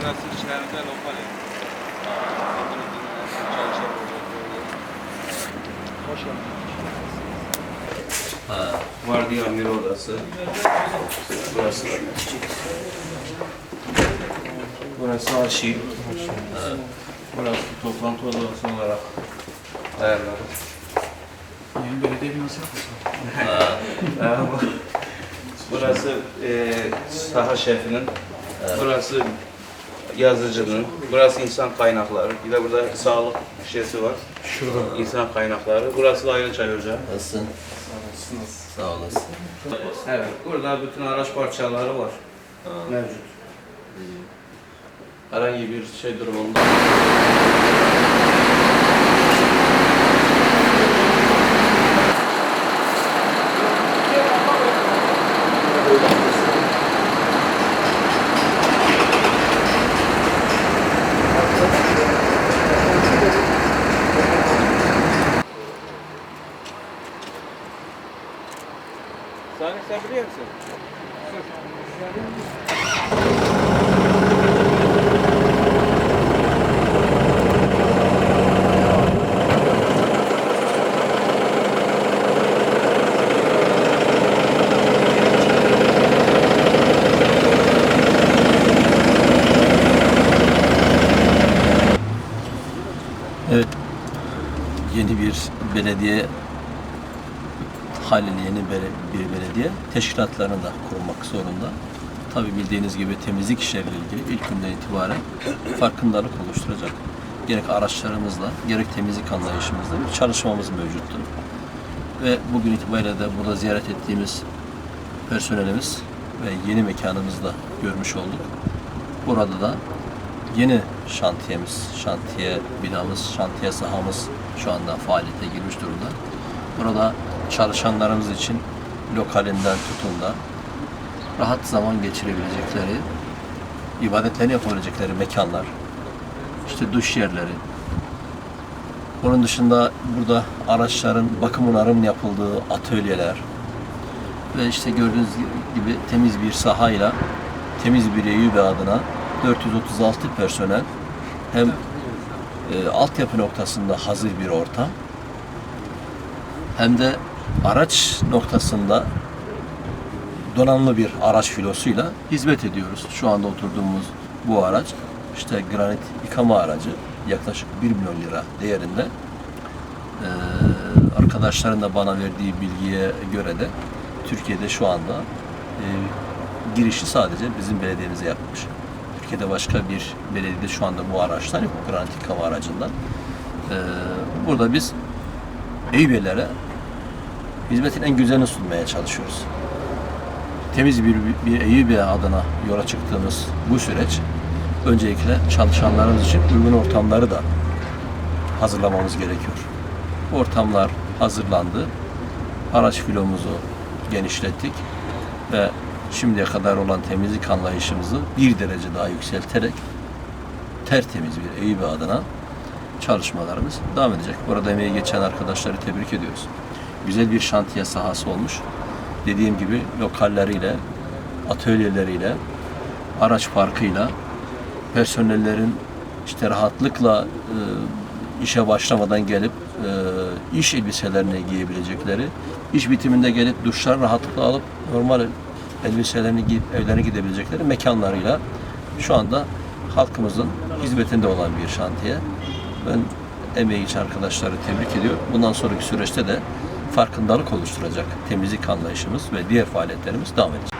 burası içlerinde lokal. Çalışan. Hoş geldin. Vardiya amiri odası. Burası da. Burası arşiv. Burası toplantı odası olarak ayarladık. Yeni belediye binası yapmışsın. Burası e, saha şefinin, burası yazıcının, burası insan kaynakları, bir de burada sağlık şişesi var. Şurada. İnsan kaynakları, burası da ayrı çay ocağı. Nasılsın? Sağ olasın. Evet, burada bütün araç parçaları var. Mevcut. Herhangi bir şey durumunda. Sani sen biliyor musun? Evet. Yeni bir belediye haliyle yeni bir belediye teşkilatlarını da kurmak zorunda. Tabii bildiğiniz gibi temizlik işleriyle ilgili ilk günden itibaren farkındalık oluşturacak. Gerek araçlarımızla, gerek temizlik anlayışımızla bir çalışmamız mevcuttur. Ve bugün itibariyle de burada ziyaret ettiğimiz personelimiz ve yeni mekanımızı da görmüş olduk. Burada da yeni şantiyemiz, şantiye binamız, şantiye sahamız şu anda faaliyete girmiş durumda. Burada çalışanlarımız için lokalinden tutun da rahat zaman geçirebilecekleri, ibadetlerini yapabilecekleri mekanlar, işte duş yerleri, onun dışında burada araçların bakım onarım yapıldığı atölyeler ve işte gördüğünüz gibi temiz bir sahayla temiz bir Eyüp adına 436 personel hem e, altyapı noktasında hazır bir ortam hem de araç noktasında donanımlı bir araç filosuyla hizmet ediyoruz. Şu anda oturduğumuz bu araç işte granit yıkama aracı yaklaşık 1 milyon lira değerinde. Ee, arkadaşların da bana verdiği bilgiye göre de Türkiye'de şu anda e, girişi sadece bizim belediyemize yapmış. Türkiye'de başka bir belediyede şu anda bu araçlar yok. Granit yıkama aracından. Ee, burada biz Eyüp'lere hizmetin en güzelini sunmaya çalışıyoruz. Temiz bir, bir Eyüp adına yola çıktığımız bu süreç öncelikle çalışanlarımız için uygun ortamları da hazırlamamız gerekiyor. Ortamlar hazırlandı. Araç filomuzu genişlettik ve şimdiye kadar olan temizlik anlayışımızı bir derece daha yükselterek tertemiz bir Eyüp adına çalışmalarımız devam edecek. Burada emeği geçen arkadaşları tebrik ediyoruz. Güzel bir şantiye sahası olmuş. Dediğim gibi lokalleriyle, atölyeleriyle, araç parkıyla, personellerin işte rahatlıkla e, işe başlamadan gelip e, iş elbiselerini giyebilecekleri, iş bitiminde gelip duşlar rahatlıkla alıp normal elbiselerini giyip evlerine gidebilecekleri mekanlarıyla şu anda halkımızın hizmetinde olan bir şantiye. Ben emeği geçen arkadaşları tebrik ediyorum. Bundan sonraki süreçte de farkındalık oluşturacak temizlik anlayışımız ve diğer faaliyetlerimiz devam edecek.